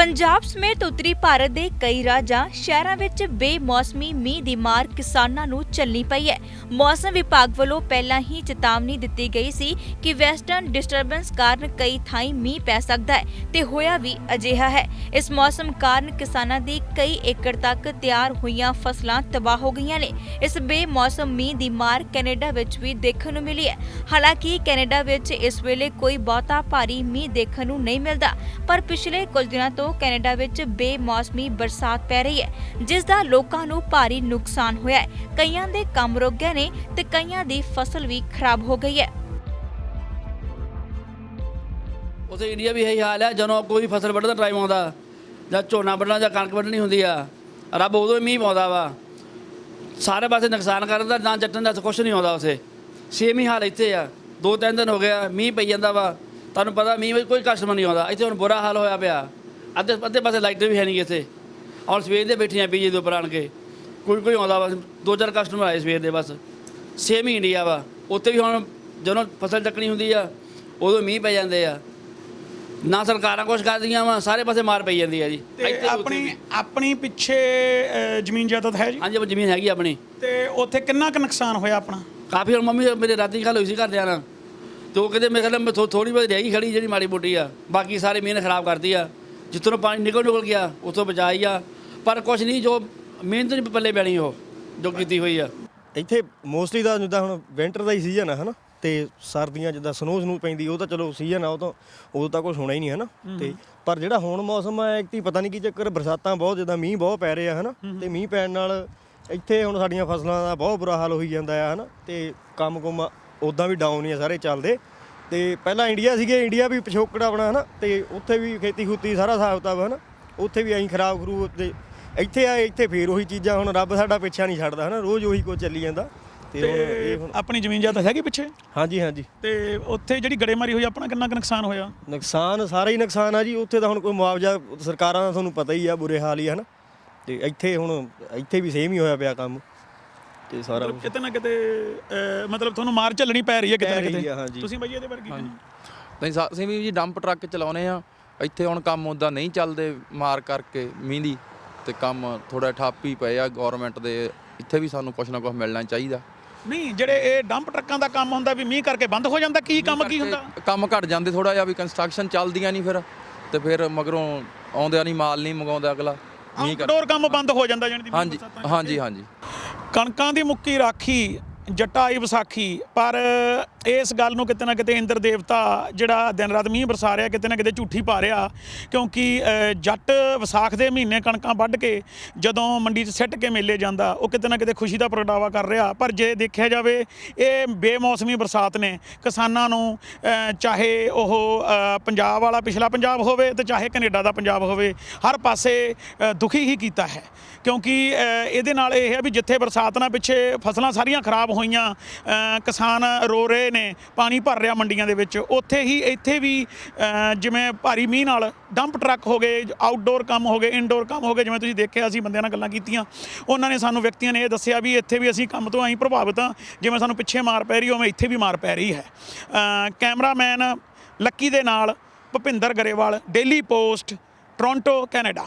ਪੰਜਾਬ ਸਮੇਤ ਉੱਤਰੀ ਭਾਰਤ ਦੇ ਕਈ ਰਾਜਾਂ ਸ਼ਹਿਰਾਂ ਵਿੱਚ ਬੇਮੌਸਮੀ ਮੀਂਹ ਦੀ ਮਾਰ ਕਿਸਾਨਾਂ ਨੂੰ ਚੱਲਣੀ ਪਈ ਹੈ। ਮੌਸਮ ਵਿਭਾਗ ਵੱਲੋਂ ਪਹਿਲਾਂ ਹੀ ਚੇਤਾਵਨੀ ਦਿੱਤੀ ਗਈ ਸੀ ਕਿ ਵੈਸਟਰਨ ਡਿਸਟਰਬੈਂਸ ਕਾਰਨ ਕਈ ਥਾਈਂ ਮੀਂਹ ਪੈ ਸਕਦਾ ਹੈ ਤੇ ਹੋਇਆ ਵੀ ਅਜਿਹਾ ਹੈ। ਇਸ ਮੌਸਮ ਕਾਰਨ ਕਿਸਾਨਾਂ ਦੀ ਕਈ ਏਕੜ ਤੱਕ ਤਿਆਰ ਹੋਈਆਂ ਫਸਲਾਂ ਤਬਾਹ ਹੋ ਗਈਆਂ ਨੇ। ਇਸ ਬੇਮੌਸਮ ਮੀਂਹ ਦੀ ਮਾਰ ਕੈਨੇਡਾ ਵਿੱਚ ਵੀ ਦੇਖਣ ਨੂੰ ਮਿਲੀ ਹੈ। ਹਾਲਾਂਕਿ ਕੈਨੇਡਾ ਵਿੱਚ ਇਸ ਵੇਲੇ ਕੋਈ ਬਹੁਤਾ ਭਾਰੀ ਮੀਂਹ ਦੇਖਣ ਨੂੰ ਨਹੀਂ ਮਿਲਦਾ, ਪਰ ਪਿਛਲੇ ਕੁਝ ਦਿਨਾਂ ਤੋਂ ਕੈਨੇਡਾ ਵਿੱਚ ਬੇਮੌਸਮੀ ਬਰਸਾਤ ਪੈ ਰਹੀ ਹੈ, ਜਿਸ ਦਾ ਲੋਕਾਂ ਨੂੰ ਭਾਰੀ ਨੁਕਸਾਨ ਹੋਇਆ ਹੈ। ਕਈਆਂ ਦੇ ਕੰਮ ਰੁਕ ਗਏ ਨੇ ਤੇ ਕਈਆਂ ਦੀ ਫਸਲ ਵੀ ਖਰਾਬ ਹੋ ਗਈ ਹੈ। ਉਥੇ ਇੰਡੀਆ ਵੀ ਇਹੀ ਹਾਲ ਹੈ, ਜਦੋਂ ਕੋਈ ਫਸਲ ਵੱਢਣ ਦਾ ਟਾਈਮ ਆਉਂਦਾ, ਜਾਂ ਝੋਨਾ ਵੱਢਣਾ ਜਾਂ ਕਣਕ ਵੱਢਣੀ ਹੁੰਦੀ ਆ, ਰੱਬ ਉਦੋਂ ਮੀਂਹ ਪਾਉਂਦਾ ਵਾ। ਸਾਰੇ ਪਾਸੇ ਨੁਕਸਾਨ ਕਰਨ ਦਾ, ਨਾ ਜੱਟਣ ਦਾ ਕੁਛ ਨਹੀਂ ਆਉਂਦਾ ਉਥੇ। ਸੇਮ ਹੀ ਹਾਲ ਇੱਥੇ ਆ, ਦੋ ਤਿੰਨ ਦਿਨ ਹੋ ਗਿਆ ਮੀਂਹ ਪਈ ਜਾਂਦਾ ਵਾ। ਤੁਹਾਨੂੰ ਪਤਾ ਮੀਂਹ ਵਿੱਚ ਕੋਈ ਕਸਟਮਰ ਨਹੀਂ ਆਉਂਦਾ। ਇੱਥੇ ਹੁਣ ਬੁਰਾ ਹਾਲ ਹੋਇਆ ਪਿਆ। ਅੱਧੇ ਅੱਧੇ ਪਾਸੇ ਲਾਈਟ ਵੀ ਹੈ ਨਹੀਂ ਇੱਥੇ। ਔਰ ਸਵੇਰ ਦੇ ਬੈਠੇ ਆ ਪੀਜੀ ਦੇ ਉੱਪਰ ਆਣ ਕੇ। ਕੋਈ ਕੋਈ ਆਉਂਦਾ ਵਾ ਦੋ ਚਾਰ ਕਸਟਮਰ ਆਏ ਸਵੇਰ ਦੇ ਬਸ। ਸੇਮ ਹੀ ਇੰਡੀਆ ਵਾ। ਉੱਥੇ ਵੀ ਹੁਣ ਜਦੋਂ ਫਸਲ ਚੱਕਣੀ ਹੁੰਦੀ ਆ ਉਦੋਂ ਮੀਂਹ ਪੈ ਜਾਂਦੇ ਆ। ਨਾ ਸਰਕਾਰਾਂ ਕੁਛ ਕਰਦੀਆਂ ਵਾ ਸਾਰੇ ਪਾਸੇ ਮਾਰ ਪਈ ਜਾਂਦੀ ਆ ਜੀ। ਤੇ ਆਪਣੀ। ਆਪਣੀ ਪਿੱਛੇ ਅ, ਜ਼ਮੀਨ ਜਾਇਦਾਦ ਹੈ ਜੀ? ਹਾਂਜੀ ਉਹ ਜ਼ਮੀਨ ਹੈਗੀ ਆਪਣੀ। ਤੇ ਉੱਥੇ ਕਿੰਨਾ ਕੁ ਨੁਕਸਾਨ ਹੋਇਆ ਆਪਣਾ? ਕਾਫੀ ਹੁਣ ਮੰਮੀ ਮੇਰੇ ਰਾਤੀ ਗੱਲ ਹੋਈ ਸੀ ਘਰਦਿਆਂ ਨਾਲ। ਤੇ ਉਹ ਕਹਿੰਦੇ ਮੇਰੇ ਖਿਆਲ ਮੈਂ ਥੋੜੀ ਬਹੁਤ ਰਹਿ ਗਈ ਖੜੀ ਜਿਹੜੀ ਮਾੜੀ ਮੋਟੀ ਆ। ਬਾਕੀ ਸਾਰੇ ਮਿਹਨਤ ਖਰਾਬ ਕਰਦੀ ਆ। ਜਿੱਥੋਂ ਪਾਣੀ ਨਿਕਲ ਨਿਕਲ ਗਿਆ ਉੱਥੋਂ ਬਚਾਈ ਆ। ਪਰ ਕੁਛ ਨਹੀਂ ਜੋ ਮਿਹਨਤ ਨਹੀਂ ਪੱਲੇ ਪੈਣੀ ਉਹ ਜੋ ਕੀਤੀ ਹੋਈ ਆ। ਇੱਥੇ ਮੋਸਟਲੀ ਦਾ ਜਿੱਦਾਂ ਹੁਣ ਵਿੰਟਰ ਦਾ ਹੀ ਸੀਜ਼ਨ ਆ ਹਨਾ? ਤੇ ਸਰਦੀਆਂ ਜਿੱਦਾਂ ਸਨੋਜ਼ ਨੂੰ ਪੈਂਦੀ ਉਹ ਤਾਂ ਚਲੋ ਸੀਜ਼ਨ ਆ ਉਹ ਤਾਂ ਉਦੋਂ ਤਾਂ ਕੁਝ ਹੋਣਾ ਹੀ ਨਹੀਂ ਹਨਾ? ਤੇ ਪਰ ਜਿਹੜਾ ਹੁਣ ਮੌਸਮ ਆ ਐਕਟੀ ਪਤਾ ਨਹੀਂ ਕੀ ਚੱਕਰ ਬਰਸਾਤਾਂ ਬਹੁਤ ਜਿੱਦਾਂ ਮੀਂਹ ਬਹੁਤ ਪੈ ਰਹੇ ਆ ਹਨਾ ਤੇ ਮੀਂਹ ਪੈਣ ਨਾਲ ਇੱਥੇ ਹੁਣ ਸਾਡੀਆਂ ਫਸਲਾਂ ਦਾ ਬਹੁਤ ਬੁਰਾ ਹਾਲ ਹੋਈ ਜਾਂਦਾ ਆ ਹਨਾ? ਤੇ ਕੰਮ ਕੁਮ ਉਦਾਂ ਵੀ ਡਾਊਨ ਹੀ ਆ ਸਾਰੇ ਚੱਲਦੇ। ਤੇ ਪਹਿਲਾਂ ਇੰਡੀਆ ਸੀਗੇ ਇੰਡੀਆ ਵੀ ਪਿਛੋਕੜ ਆਪਣਾ ਹਨਾ? ਤੇ ਉੱਥੇ ਵੀ ਖੇਤੀ ਖੂਤੀ ਸਾਰਾ ਹਿਸਾਬ ਕਿਤਾਬ ਹਨਾ? ਉੱਥੇ ਵੀ ਐਂ ਖਰਾਬ ਖਰੂ ਤੇ ਇੱਥੇ ਆਏ ਇੱਥੇ ਫੇਰ ਉਹੀ ਚੀਜ਼ਾਂ ਹੁਣ ਰੱਬ ਸਾਡਾ ਪਿੱਛਾ ਨਹੀਂ ਛੱਡਦਾ ਹਨਾ? ਰੋਜ਼ ਉਹੀ ਕੁਝ ਚੱਲੀ ਜਾਂਦਾ। ਤੇ ਹੁਣ ਇਹ ਹੁਣ ਆਪਣੀ ਜ਼ਮੀਨ ਜਾਇਦਾਦ ਹੈਗੀ ਪਿੱਛੇ? ਹਾਂਜੀ ਹਾਂਜੀ। ਤੇ ਉੱਥੇ ਜਿਹੜੀ ਗੜੇਮਾਰੀ ਹੋਈ ਆਪਣਾ ਕਿੰਨਾ ਕੁ ਨੁਕਸਾਨ ਹੋਇਆ? ਨੁਕਸਾਨ ਸਾਰਾ ਹੀ ਨੁਕਸਾਨ ਆ ਜੀ। ਉੱਥੇ ਤਾਂ ਹੁਣ ਕੋਈ ਮੁਆਵਜ਼ਾ ਸਰਕਾਰਾਂ ਦਾ ਤੁਹਾਨੂੰ ਪਤਾ ਹੀ ਆ ਬੁਰੇ ਹਾਲ ਹੀ ਆ ਹਨਾ? ਤੇ ਇੱਥੇ ਹੁਣ ਇੱਥੇ ਵੀ ਸੇਮ ਹੀ ਹੋਇਆ ਪਿਆ ਕੰਮ। ਤੇ ਸਾਰਾ ਮਤਲਬ ਕਿਤੇ ਨਾ ਕਿਤੇ ਮਤਲਬ ਤੁਹਾਨੂੰ ਮਾਰ ਝੱਲਣੀ ਪੈ ਰਹੀ ਹੈ ਕਿਤੇ ਪੈ ਨਾ ਰਹੀ ਕਿਤੇ। ਹਾਂਜੀ। ਤੁਸੀਂ ਬਾਈ ਇਹਦੇ ਬਾਰੇ ਕੀ ਕਹਿੰਦੇ ਨਹੀਂ? ਸਾ- ਅਸੀਂ ਵੀ ਜੀ ਡੰਪ ਟਰੱਕ ਚਲਾਉਨੇ ਆ। ਇੱਥੇ ਹੁਣ ਕੰਮ ਉਦਾਂ ਨਹੀਂ ਚੱਲਦੇ ਮਾਰ ਕਰਕੇ ਮੀਂਹ ਦੀ। ਤੇ ਕੰਮ ਥੋੜਾ ਠੱਪ ਹੀ ਪਏ ਆ ਗਵਰਨਮੈਂਟ ਦੇ। ਇੱਥੇ ਵੀ ਸਾਨੂੰ ਕੁਛ ਨਾ ਕੁਛ ਮਿਲਣਾ ਚਾਹੀਦਾ। ਨਹੀਂ ਜਿਹੜੇ ਇਹ ਡੰਪ ਟਰੱਕਾਂ ਦਾ ਕੰਮ ਹੁੰਦਾ ਵੀ ਮੀਂਹ ਕਰਕੇ ਬੰਦ ਹੋ ਜਾਂਦਾ ਕੀ ਕੰਮ ਕੀ ਹੁੰਦਾ? ਕਰਕੇ ਕੰਮ ਘਟ ਜਾਂਦੇ ਥੋੜਾ ਜਿਹਾ ਵੀ ਕੰਸਟਰਕਸ਼ਨ ਚੱਲਦੀਆਂ ਨਹੀਂ ਫਿਰ। ਤੇ ਫਿਰ ਮਗਰੋਂ ਆਉਂਦਿਆਂ ਨਹੀਂ ਮਾਲ ਨਹੀਂ ਮੰਗਾਉਂਦਾ ਅਗਲਾ। ਮੀਂਹ ਕਰ ਆਊਟਡੋਰ ਕੰਮ ਬੰਦ ਹੋ ਜਾਂਦਾ ਜਾਣੀ ਦੀ ਹਾਂਜੀ ਹਾਂਜੀ ਹਾਂਜੀ। ਕਣਕਾਂ ਦੀ ਮੁੱਕੀ ਰਾਖੀ ਜੱਟਾ ਵਿਸਾਖੀ ਪਰ ਇਸ ਗੱਲ ਨੂੰ ਕਿਤੇ ਨਾ ਕਿਤੇ ਇੰਦਰ ਦੇਵਤਾ ਜਿਹੜਾ ਦਿਨ ਰਾਤ ਮੀਂਹ ਬਰਸਾ ਰਿਹਾ, ਕਿਤੇ ਨਾ ਕਿਤੇ ਝੂਠੀ ਪਾ ਰਿਹਾ, ਕਿਉਂਕਿ ਜੱਟ ਵਿਸਾਖ ਦੇ ਮਹੀਨੇ ਕਣਕਾਂ ਵੱਢ ਕੇ ਜਦੋਂ ਮੰਡੀ 'ਚ ਸਿੱਟ ਕੇ ਮੇਲੇ ਜਾਂਦਾ, ਉਹ ਕਿਤੇ ਨਾ ਕਿਤੇ ਖੁਸ਼ੀ ਦਾ ਪ੍ਰਗਟਾਵਾ ਕਰ ਰਿਹਾ। ਪਰ ਜੇ ਦੇਖਿਆ ਜਾਵੇ, ਇਹ ਬੇਮੌਸਮੀ ਬਰਸਾਤ ਨੇ। ਕਿਸਾਨਾਂ ਨੂੰ ਚਾਹੇ ਉਹ ਪੰਜਾਬ ਵਾਲਾ ਪਿਛਲਾ ਪੰਜਾਬ ਹੋਵੇ ਤੇ ਚਾਹੇ ਕੈਨੇਡਾ ਦਾ ਪੰਜਾਬ ਹੋਵੇ, ਹਰ ਪਾਸੇ ਦੁਖੀ ਹੀ ਕੀਤਾ ਹੈ। ਕਿਉਂਕਿ ਇਹਦੇ ਨਾਲ ਇਹ ਹੈ ਵੀ ਜਿੱਥੇ ਬਰਸਾਤ ਨਾਲ ਪਿੱਛੇ ਫਸਲਾਂ ਸਾਰੀਆਂ ਖਰਾਬ ਹੋਈਆਂ ਕਿਸਾਨ ਰੋ ਰਹੇ ਨੇ ਪਾਣੀ ਭਰ ਰਿਹਾ ਮੰਡੀਆਂ ਦੇ ਵਿੱਚ। ਉੱਥੇ ਹੀ ਇੱਥੇ ਵੀ ਜਿਵੇਂ ਭਾਰੀ ਮੀਂਹ ਨਾਲ ਡੰਪ ਟਰੱਕ ਹੋ ਗਏ ਆਊਟਡੋਰ ਕੰਮ ਹੋ ਗਏ ਇਨਡੋਰ ਕੰਮ ਹੋ ਗਏ, ਜਿਵੇਂ ਤੁਸੀਂ ਦੇਖਿਆ ਅਸੀਂ ਬੰਦਿਆਂ ਨਾਲ ਗੱਲਾਂ ਕੀਤੀਆਂ। ਉਹਨਾਂ ਨੇ ਸਾਨੂੰ ਵਿਅਕਤੀਆਂ ਨੇ ਇਹ ਦੱਸਿਆ ਵੀ ਇੱਥੇ ਵੀ ਅਸੀਂ ਕੰਮ ਤੋਂ ਆਈ ਪ੍ਰਭਾਵਿਤ ਹਾਂ, ਜਿਵੇਂ ਸਾਨੂੰ ਪਿੱਛੇ ਮਾਰ ਪੈ ਰਹੀ ਉਵੇਂ ਇੱਥੇ ਵੀ ਮਾਰ ਪੈ ਰਹੀ ਹੈ। ਕੈਮਰਾਮੈਨ ਲੱਕੀ ਦੇ ਨਾਲ Bhupinder Grewal daily post Toronto Canada